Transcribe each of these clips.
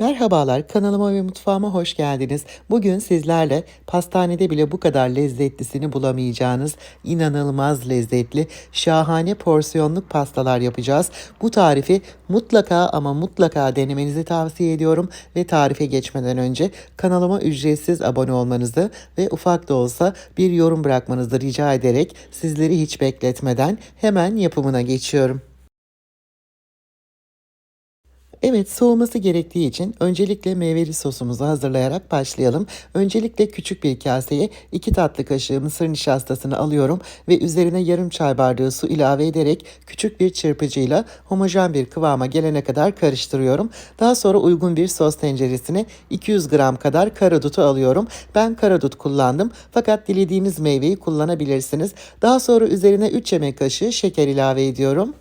Merhabalar, kanalıma ve mutfağıma hoş geldiniz. Bugün sizlerle pastanede bile bu kadar lezzetlisini bulamayacağınız inanılmaz lezzetli, şahane porsiyonluk pastalar yapacağız. Bu tarifi mutlaka ama mutlaka denemenizi tavsiye ediyorum ve tarife geçmeden önce kanalıma ücretsiz abone olmanızı ve ufak da olsa bir yorum bırakmanızı rica ederek sizleri hiç bekletmeden hemen yapımına geçiyorum. Evet, soğuması gerektiği için öncelikle meyveli sosumuzu hazırlayarak başlayalım. Öncelikle küçük bir kaseye 2 tatlı kaşığı mısır nişastasını alıyorum ve üzerine yarım çay bardağı su ilave ederek küçük bir çırpıcıyla homojen bir kıvama gelene kadar karıştırıyorum. Daha sonra uygun bir sos tenceresine 200 gram kadar karadut alıyorum. Ben karadut kullandım fakat dilediğiniz meyveyi kullanabilirsiniz. Daha sonra üzerine 3 yemek kaşığı şeker ilave ediyorum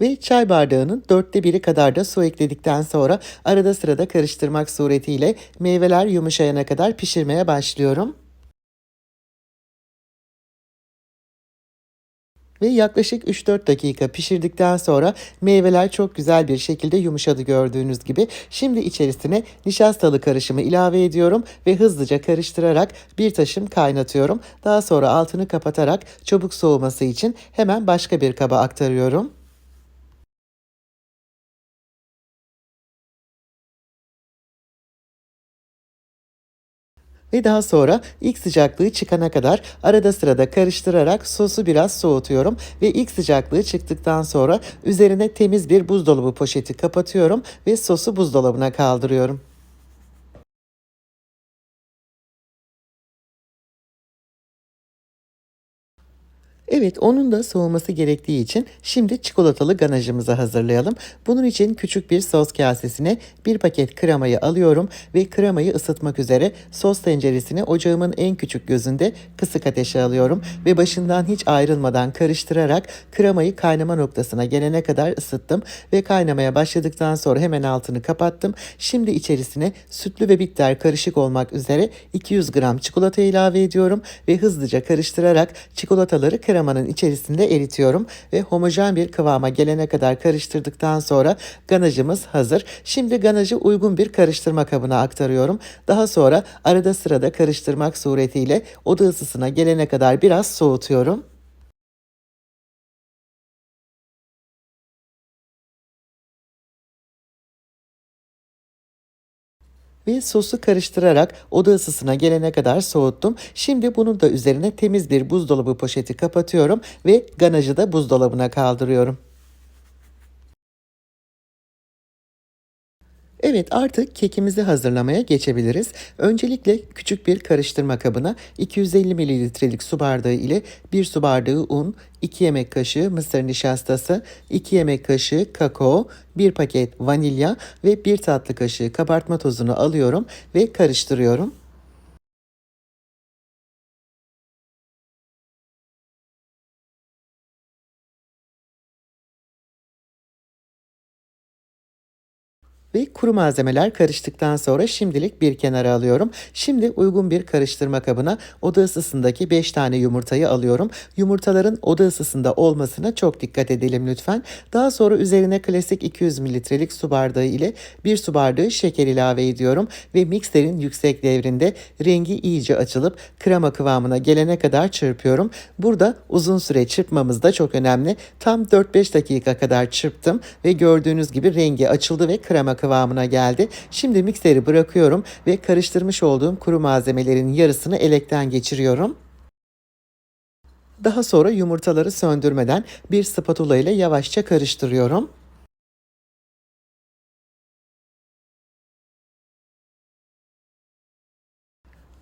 ve çay bardağının dörtte biri kadar da su ekledikten sonra arada sırada karıştırmak suretiyle meyveler yumuşayana kadar pişirmeye başlıyorum. Ve yaklaşık 3-4 dakika pişirdikten sonra meyveler çok güzel bir şekilde yumuşadı gördüğünüz gibi. Şimdi içerisine nişastalı karışımı ilave ediyorum ve hızlıca karıştırarak bir taşım kaynatıyorum. Daha sonra altını kapatarak çabuk soğuması için hemen başka bir kaba aktarıyorum. Ve daha sonra ilk sıcaklığı çıkana kadar arada sırada karıştırarak sosu biraz soğutuyorum. Ve ilk sıcaklığı çıktıktan sonra üzerine temiz bir buzdolabı poşeti kapatıyorum ve sosu buzdolabına kaldırıyorum. Evet, onun da soğuması gerektiği için şimdi çikolatalı ganajımızı hazırlayalım. Bunun için küçük bir sos kasesine bir paket kremayı alıyorum ve kremayı ısıtmak üzere sos tenceresini ocağımın en küçük gözünde kısık ateşe alıyorum ve başından hiç ayrılmadan karıştırarak kremayı kaynama noktasına gelene kadar ısıttım ve kaynamaya başladıktan sonra hemen altını kapattım. Şimdi içerisine sütlü ve bitter karışık olmak üzere 200 gram çikolata ilave ediyorum ve hızlıca karıştırarak çikolataları kremayı kremanın içerisinde eritiyorum ve homojen bir kıvama gelene kadar karıştırdıktan sonra ganajımız hazır. Şimdi ganajı uygun bir karıştırma kabına aktarıyorum. Daha sonra arada sırada karıştırmak suretiyle oda ısısına gelene kadar biraz soğutuyorum. Ve sosu karıştırarak oda ısısına gelene kadar soğuttum. Şimdi bunun da üzerine temiz bir buzdolabı poşeti kapatıyorum ve ganajı da buzdolabına kaldırıyorum. Evet artık kekimizi hazırlamaya geçebiliriz. Öncelikle küçük bir karıştırma kabına 250 mililitrelik su bardağı ile 1 su bardağı un, 2 yemek kaşığı mısır nişastası, 2 yemek kaşığı kakao, 1 paket vanilya ve 1 tatlı kaşığı kabartma tozunu alıyorum ve karıştırıyorum. Ve kuru malzemeler karıştıktan sonra şimdilik bir kenara alıyorum. Şimdi uygun bir karıştırma kabına oda ısısındaki 5 tane yumurtayı alıyorum. Yumurtaların oda ısısında olmasına çok dikkat edelim lütfen. Daha sonra üzerine klasik 200 mililitrelik su bardağı ile 1 su bardağı şeker ilave ediyorum ve mikserin yüksek devrinde rengi iyice açılıp krema kıvamına gelene kadar çırpıyorum. Burada uzun süre çırpmamız da çok önemli. Tam 4-5 dakika kadar çırptım ve gördüğünüz gibi rengi açıldı ve krema kıvamına geldi. Şimdi mikseri bırakıyorum ve karıştırmış olduğum kuru malzemelerin yarısını elekten geçiriyorum. Daha sonra yumurtaları söndürmeden bir spatula ile yavaşça karıştırıyorum.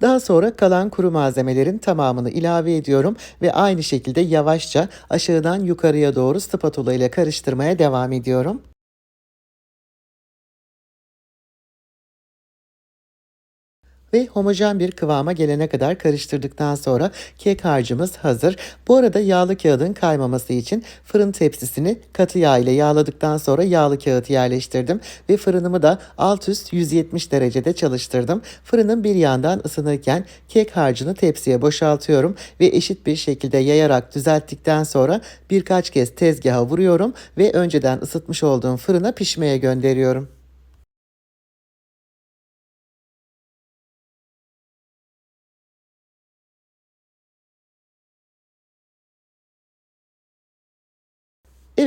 Daha sonra kalan kuru malzemelerin tamamını ilave ediyorum ve aynı şekilde yavaşça aşağıdan yukarıya doğru spatula ile karıştırmaya devam ediyorum. Ve homojen bir kıvama gelene kadar karıştırdıktan sonra kek harcımız hazır. Bu arada yağlı kağıdın kaymaması için fırın tepsisini katı yağ ile yağladıktan sonra yağlı kağıt yerleştirdim ve fırınımı da alt üst 170 derecede çalıştırdım. Fırının bir yandan ısınırken kek harcını tepsiye boşaltıyorum ve eşit bir şekilde yayarak düzelttikten sonra birkaç kez tezgaha vuruyorum ve önceden ısıtmış olduğum fırına pişmeye gönderiyorum.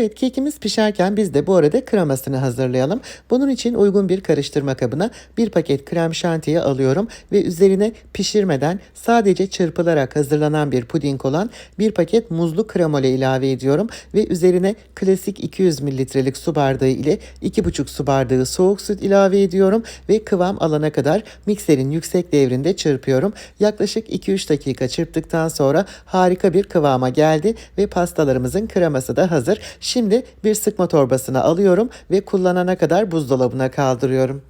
Evet kekimiz pişerken biz de bu arada kremasını hazırlayalım. Bunun için uygun bir karıştırma kabına bir paket krem şantiyi alıyorum ve üzerine pişirmeden sadece çırpılarak hazırlanan bir puding olan bir paket muzlu kremole ilave ediyorum ve üzerine klasik 200 mililitrelik su bardağı ile 2,5 su bardağı soğuk süt ilave ediyorum ve kıvam alana kadar mikserin yüksek devrinde çırpıyorum. Yaklaşık 2-3 dakika çırptıktan sonra harika bir kıvama geldi ve pastalarımızın kreması da hazır. Şimdi bir sıkma torbasına alıyorum ve kullanana kadar buzdolabına kaldırıyorum.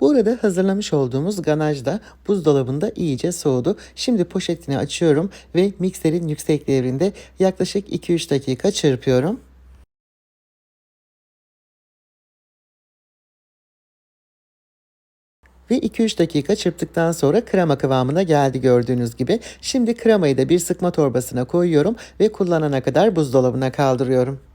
Bu arada hazırlamış olduğumuz ganaj da buzdolabında iyice soğudu. Şimdi poşetini açıyorum ve mikserin yüksek devrinde yaklaşık 2-3 dakika çırpıyorum. Ve 2-3 dakika çırptıktan sonra krema kıvamına geldi gördüğünüz gibi. Şimdi kremayı da bir sıkma torbasına koyuyorum ve kullanana kadar buzdolabına kaldırıyorum.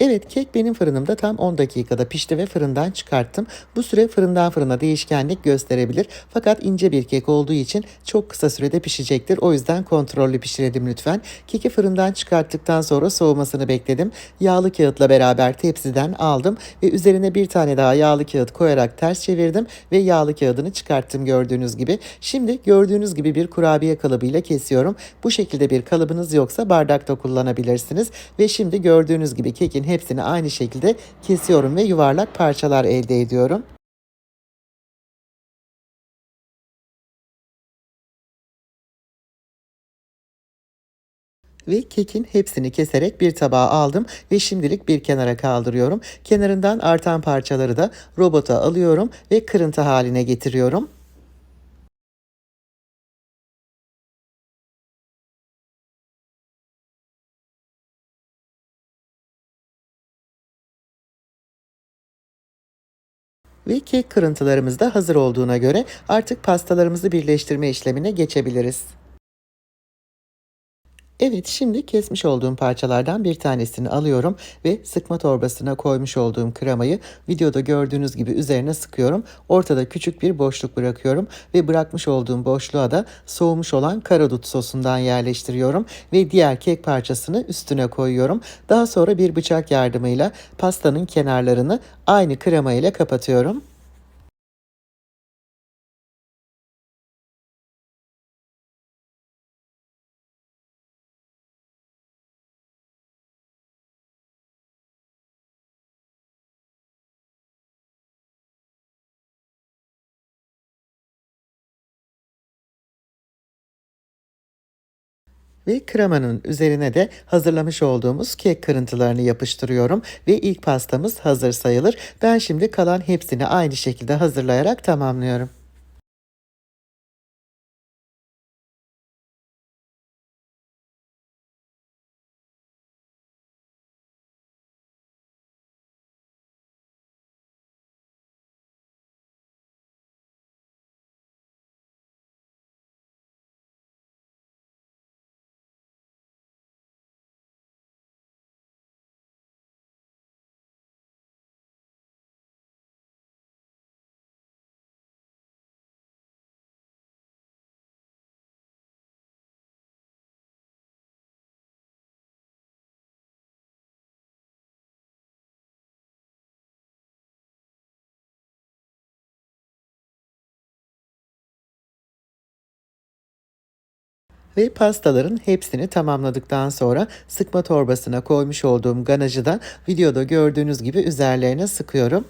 Evet kek benim fırınımda tam 10 dakikada pişti ve fırından çıkarttım. Bu süre fırından fırına değişkenlik gösterebilir. Fakat ince bir kek olduğu için çok kısa sürede pişecektir. O yüzden kontrollü pişirelim lütfen. Keki fırından çıkarttıktan sonra soğumasını bekledim. Yağlı kağıtla beraber tepsiden aldım ve üzerine bir tane daha yağlı kağıt koyarak ters çevirdim ve yağlı kağıdını çıkarttım gördüğünüz gibi. Şimdi gördüğünüz gibi bir kurabiye kalıbıyla kesiyorum. Bu şekilde bir kalıbınız yoksa bardakta kullanabilirsiniz. Ve şimdi gördüğünüz gibi kekin hepsini aynı şekilde kesiyorum ve yuvarlak parçalar elde ediyorum. ve kekin hepsini keserek bir tabağa aldım ve şimdilik bir kenara kaldırıyorum. Kenarından artan parçaları da robota alıyorum ve kırıntı haline getiriyorum. Ve kek kırıntılarımız da hazır olduğuna göre artık pastalarımızı birleştirme işlemine geçebiliriz. Evet, şimdi kesmiş olduğum parçalardan bir tanesini alıyorum ve sıkma torbasına koymuş olduğum kremayı videoda gördüğünüz gibi üzerine sıkıyorum. Ortada küçük bir boşluk bırakıyorum ve bırakmış olduğum boşluğa da soğumuş olan karadut sosundan yerleştiriyorum ve diğer kek parçasını üstüne koyuyorum. Daha sonra bir bıçak yardımıyla pastanın kenarlarını aynı krema ile kapatıyorum. Ve kremanın üzerine de hazırlamış olduğumuz kek kırıntılarını yapıştırıyorum ve ilk pastamız hazır sayılır. Ben şimdi kalan hepsini aynı şekilde hazırlayarak tamamlıyorum. Ve pastaların hepsini tamamladıktan sonra sıkma torbasına koymuş olduğum ganajı da videoda gördüğünüz gibi üzerlerine sıkıyorum.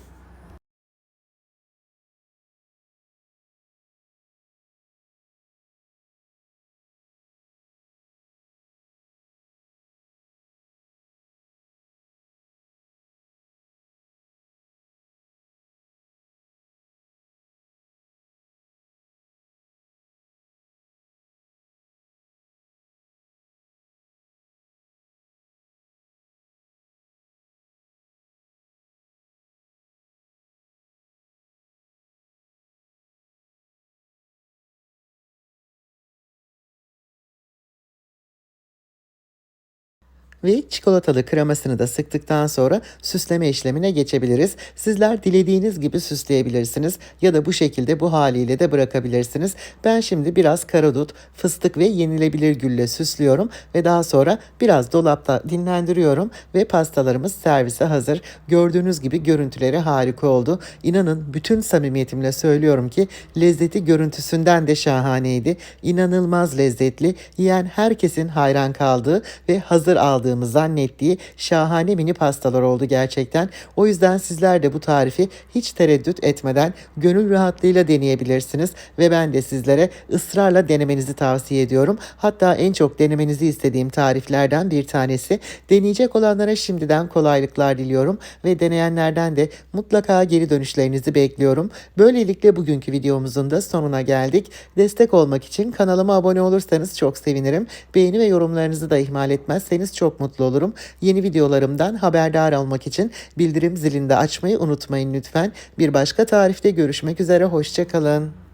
Ve çikolatalı kremasını da sıktıktan sonra süsleme işlemine geçebiliriz. Sizler dilediğiniz gibi süsleyebilirsiniz ya da bu şekilde bu haliyle de bırakabilirsiniz. Ben şimdi biraz karadut, fıstık ve yenilebilir gülle süslüyorum ve daha sonra biraz dolapta dinlendiriyorum ve pastalarımız servise hazır. Gördüğünüz gibi görüntüleri harika oldu. İnanın bütün samimiyetimle söylüyorum ki lezzeti görüntüsünden de şahaneydi. İnanılmaz lezzetli. Yiyen herkesin hayran kaldığı ve hazır aldığımı zannettiği şahane mini pastalar oldu gerçekten. O yüzden sizler de bu tarifi hiç tereddüt etmeden gönül rahatlığıyla deneyebilirsiniz ve ben de sizlere ısrarla denemenizi tavsiye ediyorum. Hatta en çok denemenizi istediğim tariflerden bir tanesi. Deneyecek olanlara şimdiden kolaylıklar diliyorum ve deneyenlerden de mutlaka geri dönüşlerinizi bekliyorum. Böylelikle bugünkü videomuzun da sonuna geldik. Destek olmak için kanalıma abone olursanız çok sevinirim. Beğeni ve yorumlarınızı da ihmal etmezseniz mutlu olurum. Yeni videolarımdan haberdar olmak için bildirim zilini de açmayı unutmayın lütfen. Bir başka tarifte görüşmek üzere. Hoşçakalın.